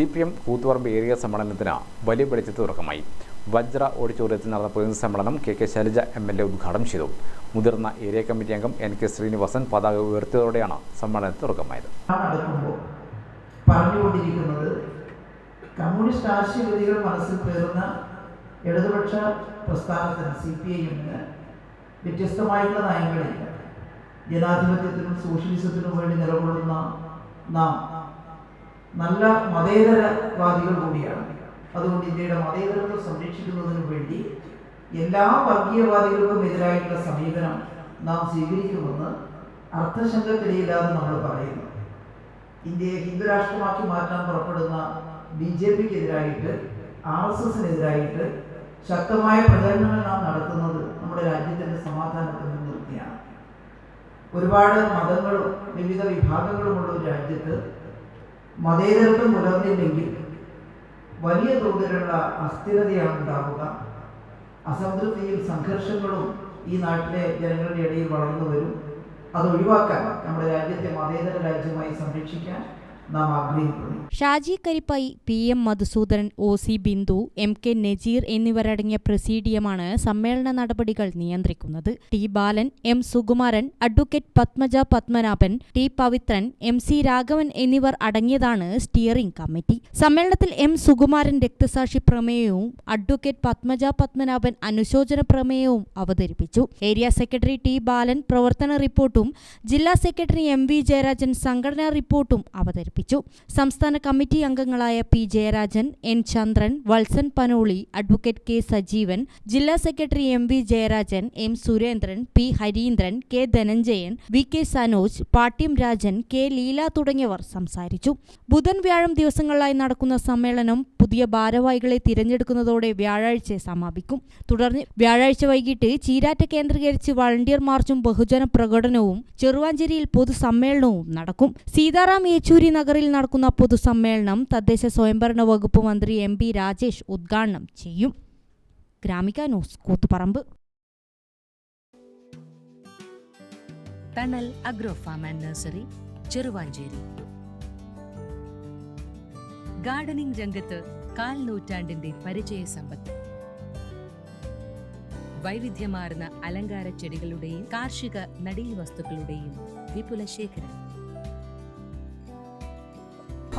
C P M Koothuparamba area സമ്മേളനത്തിന് വലിയ വെളിച്ചത്ത് തുടക്കമായി. വജ്ര ഓഡിറ്റോറിയത്തിൽ നടന്ന പ്രതിനിധി സമ്മേളനം K K Shailaja M L A ഉദ്ഘാടനം ചെയ്തു. മുതിർന്ന ഏരിയ കമ്മിറ്റി അംഗം എൻ കെ ശ്രീനിവാസൻ പതാക ഉയർത്തിയതോടെയാണ് സമ്മേളനത്തിന് തുടക്കമായത്. പറഞ്ഞുകൊണ്ടിരിക്കുന്നത് കമ്മ്യൂണിസ്റ്റ് ആശയവിധികൾ മനസ്സിൽ പേറുന്ന ഇടതുപക്ഷ പ്രസ്ഥാനത്തിന് സി പി ഐ എമ്മിന് വ്യത്യസ്തമായിട്ടുള്ള നയങ്ങളില്ല. ജനാധിപത്യത്തിനും സോഷ്യലിസത്തിനും വേണ്ടി നിലകൊള്ളുന്ന നാം നല്ല മതേതരവാദികൾ കൂടിയാണ്. അതുകൊണ്ട് ഇന്ത്യയുടെ മതേതരത്വം സംരക്ഷിക്കുന്നതിന് വേണ്ടി എല്ലാ വർഗീയവാദികൾക്കും എതിരായിട്ടുള്ള സമീപനം നാം സ്വീകരിക്കുമെന്ന് അർത്ഥശങ്കത്തിലില്ലാതെ നമ്മൾ പറയുന്നു ഇന്ത്യയെ ഹിന്ദുരാഷ്ട്രമാക്കി മാറ്റാൻ പുറപ്പെടുന്ന ബി ജെ പിക്ക് എതിരായിട്ട് ആർ എസ് എസിനെതിരായിട്ട് ശക്തമായ പ്രചരണങ്ങൾ നാം നടത്തുന്നത് നമ്മുടെ രാജ്യത്തിന്റെ സമാധാനത്തെ മുൻനിർത്തിയാണ്. ഒരുപാട് മതങ്ങളും വിവിധ വിഭാഗങ്ങളുമുള്ള ഒരു രാജ്യത്ത് മതേതരത്വം പുലർന്നില്ലെങ്കിൽ വലിയ തോതിലുള്ള അസ്ഥിരതയാണ് ഉണ്ടാവുക. അസംതൃപ്തിയും സംഘർഷങ്ങളും ഈ നാട്ടിലെ ജനങ്ങളുടെ ഇടയിൽ വളർന്നു വരും. അത് ഒഴിവാക്കാൻ നമ്മുടെ രാജ്യത്തെ മതേതര രാജ്യമായി സംരക്ഷിക്കാൻ Shaji Karippayi P M Madhusoodanan O C Bindu M K Najeer എന്നിവരടങ്ങിയ പ്രസീഡിയമാണ് സമ്മേളന നടപടികൾ നിയന്ത്രിക്കുന്നത്. T Balan M Sukumaran advocate Padmaja Padmanabhan T Pavithran M C Raghavan എന്നിവർ അടങ്ങിയതാണ് സ്റ്റിയറിംഗ് കമ്മിറ്റി. സമ്മേളനത്തിൽ എം സുകുമാരൻ രക്തസാക്ഷി പ്രമേയവും അഡ്വക്കേറ്റ് പത്മജ പത്മനാഭൻ അനുശോചന പ്രമേയവും അവതരിപ്പിച്ചു. ഏരിയ സെക്രട്ടറി ടി ബാലൻ പ്രവർത്തന റിപ്പോർട്ടും ജില്ലാ സെക്രട്ടറി എം വി ജയരാജൻ സംഘടനാ റിപ്പോർട്ടും അവതരിപ്പിച്ചു. സംസ്ഥാന കമ്മിറ്റി അംഗങ്ങളായ P. Jayarajan N. Chandran Valsan Panoli advocate K. Sajeevan ജില്ലാ secretary M. V. Jayarajan M. Surendran P. Harindran K. Dhananjayan V. K. Sanoj Pattiam Rajan K. Leela തുടങ്ങിയവർ സംസാരിച്ചു. ബുധൻ വ്യാഴം ദിവസങ്ങളിലായി നടക്കുന്ന സമ്മേളനം പുതിയ ഭാരവാഹികളെ തിരഞ്ഞെടുക്കുന്നതോടെ വ്യാഴാഴ്ച സമാപിക്കും. തുടർന്ന് വ്യാഴാഴ്ച വൈകിട്ട് ചീരാറ്റ കേന്ദ്രീകരിച്ച് വളണ്ടിയർ മാർച്ചും ബഹുജന പ്രകടനവും ചെറുവാഞ്ചേരിയിൽ പൊതുസമ്മേളനവും നടക്കും. സീതാറാം യെച്ചൂരി നഗറിൽ നടക്കുന്ന പൊതുസമ്മേളനം തദ്ദേശ സ്വയംഭരണ വകുപ്പ് മന്ത്രി എം പി രാജേഷ് ഉദ്ഘാടനം ചെയ്യും. Gramika news Koothuparamba. Agro farm and nursery Cheruvanchery. Gardening രംഗത്ത് കാൽ നൂറ്റാണ്ടിന്റെ പരിചയ സമ്പത്ത്. വൈവിധ്യമാർന്ന അലങ്കാര ചെടികളുടെയും കാർഷിക നടീൽ വസ്തുക്കളുടെയും വിപുല ശേഖരം